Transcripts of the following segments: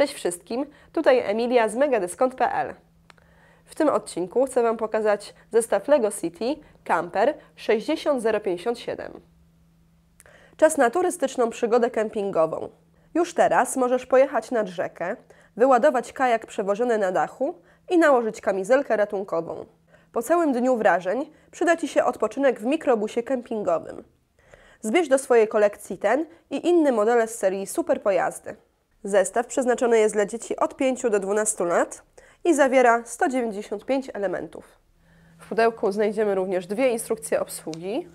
Cześć wszystkim, tutaj Emilia z megadyskont.pl. W tym odcinku chcę Wam pokazać zestaw LEGO City Camper 60057. Czas na turystyczną przygodę kempingową. Już teraz możesz pojechać nad rzekę, wyładować kajak przewożony na dachu i nałożyć kamizelkę ratunkową. Po całym dniu wrażeń przyda Ci się odpoczynek w mikrobusie kempingowym. Zbierz do swojej kolekcji ten i inne modele z serii Super Pojazdy. Zestaw przeznaczony jest dla dzieci od 5 do 12 lat i zawiera 195 elementów. W pudełku znajdziemy również dwie instrukcje obsługi,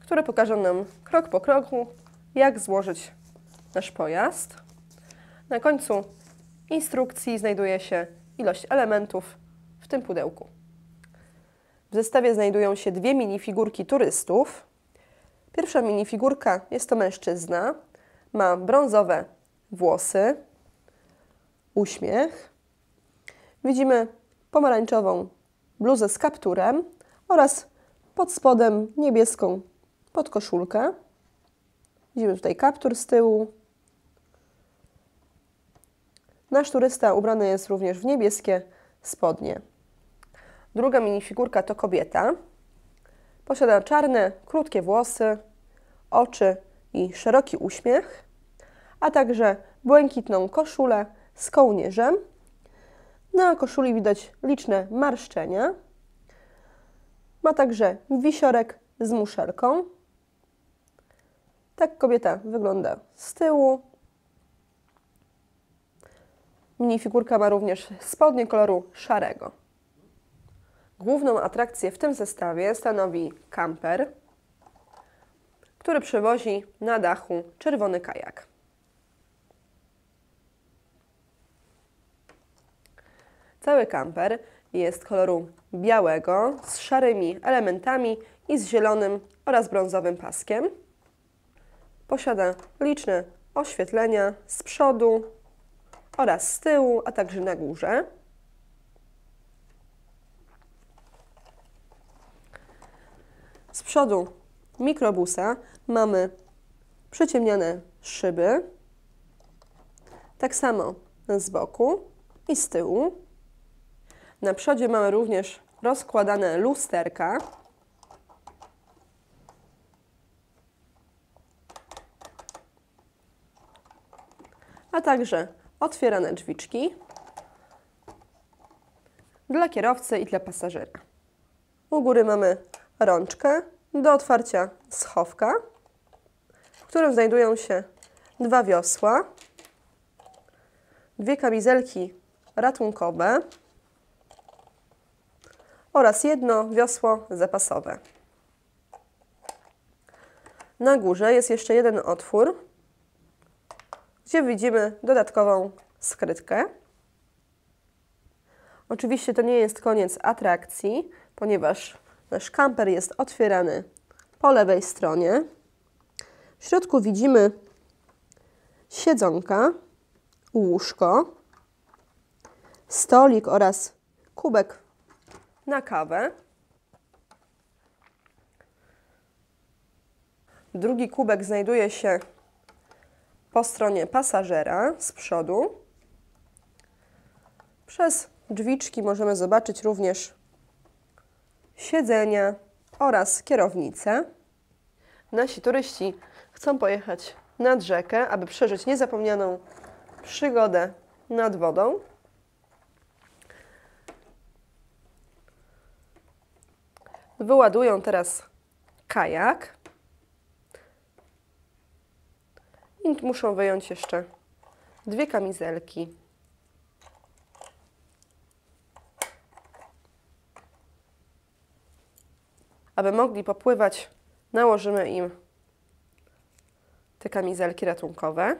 które pokażą nam krok po kroku, jak złożyć nasz pojazd. Na końcu instrukcji znajduje się ilość elementów w tym pudełku. W zestawie znajdują się dwie minifigurki turystów. Pierwsza minifigurka jest to mężczyzna, ma brązowe włosy, uśmiech. Widzimy pomarańczową bluzę z kapturem oraz pod spodem niebieską podkoszulkę. Widzimy tutaj kaptur z tyłu. Nasz turysta ubrany jest również w niebieskie spodnie. Druga minifigurka to kobieta. Posiada czarne, krótkie włosy, oczy i szeroki uśmiech, a także błękitną koszulę z kołnierzem. Na koszuli widać liczne marszczenia. Ma także wisiorek z muszelką. Tak kobieta wygląda z tyłu. Minifigurka ma również spodnie koloru szarego. Główną atrakcję w tym zestawie stanowi kamper, który przewozi na dachu czerwony kajak. Cały kamper jest koloru białego z szarymi elementami i z zielonym oraz brązowym paskiem. Posiada liczne oświetlenia z przodu oraz z tyłu, a także na górze. Z przodu mikrobusa mamy przyciemniane szyby, tak samo z boku i z tyłu. Na przodzie mamy również rozkładane lusterka. A także otwierane drzwiczki dla kierowcy i dla pasażera. U góry mamy rączkę do otwarcia schowka, w którym znajdują się dwa wiosła, dwie kamizelki ratunkowe oraz jedno wiosło zapasowe. Na górze jest jeszcze jeden otwór, gdzie widzimy dodatkową skrytkę. Oczywiście to nie jest koniec atrakcji, ponieważ nasz kamper jest otwierany po lewej stronie. W środku widzimy siedzonka, łóżko, stolik oraz kubek na kawę. Drugi kubek znajduje się po stronie pasażera z przodu. Przez drzwiczki możemy zobaczyć również siedzenia oraz kierownicę. Nasi turyści chcą pojechać nad rzekę, aby przeżyć niezapomnianą przygodę nad wodą. Wyładują teraz kajak. I muszą wyjąć jeszcze dwie kamizelki. Aby mogli popływać, nałożymy im te kamizelki ratunkowe.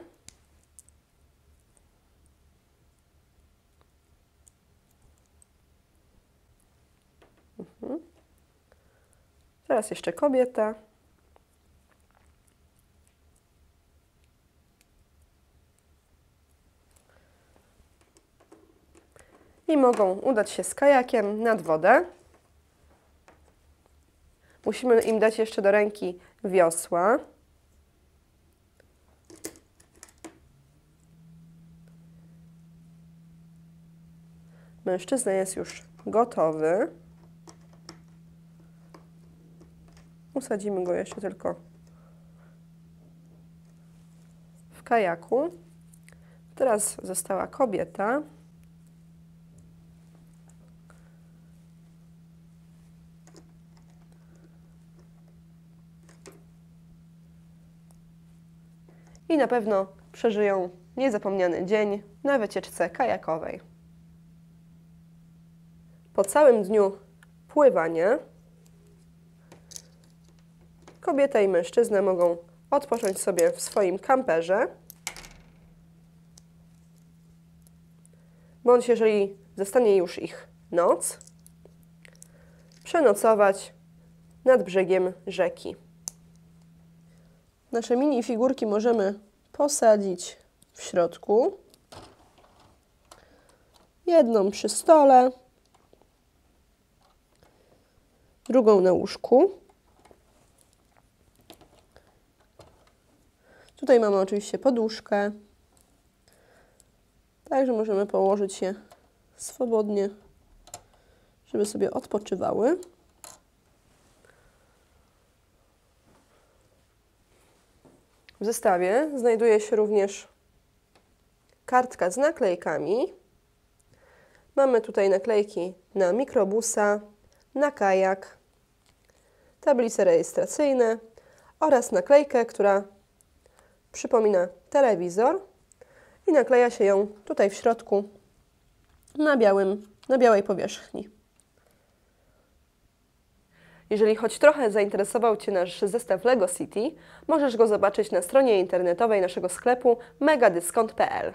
Teraz jeszcze kobieta. I mogą udać się z kajakiem nad wodę. Musimy im dać jeszcze do ręki wiosła. Mężczyzna jest już gotowy. Usadzimy go jeszcze tylko w kajaku. Teraz została kobieta. I na pewno przeżyją niezapomniany dzień na wycieczce kajakowej. Po całym dniu pływania kobieta i mężczyzna mogą odpocząć sobie w swoim kamperze. Bądź jeżeli zostanie już ich noc, przenocować nad brzegiem rzeki. Nasze mini figurki możemy posadzić w środku. Jedną przy stole, drugą na łóżku. Tutaj mamy oczywiście poduszkę, także możemy położyć je swobodnie, żeby sobie odpoczywały. W zestawie znajduje się również kartka z naklejkami. Mamy tutaj naklejki na mikrobusa, na kajak, tablice rejestracyjne oraz naklejkę, która przypomina telewizor i nakleja się ją tutaj w środku na, białym, na białej powierzchni. Jeżeli choć trochę zainteresował Cię nasz zestaw LEGO City, możesz go zobaczyć na stronie internetowej naszego sklepu megadyskont.pl.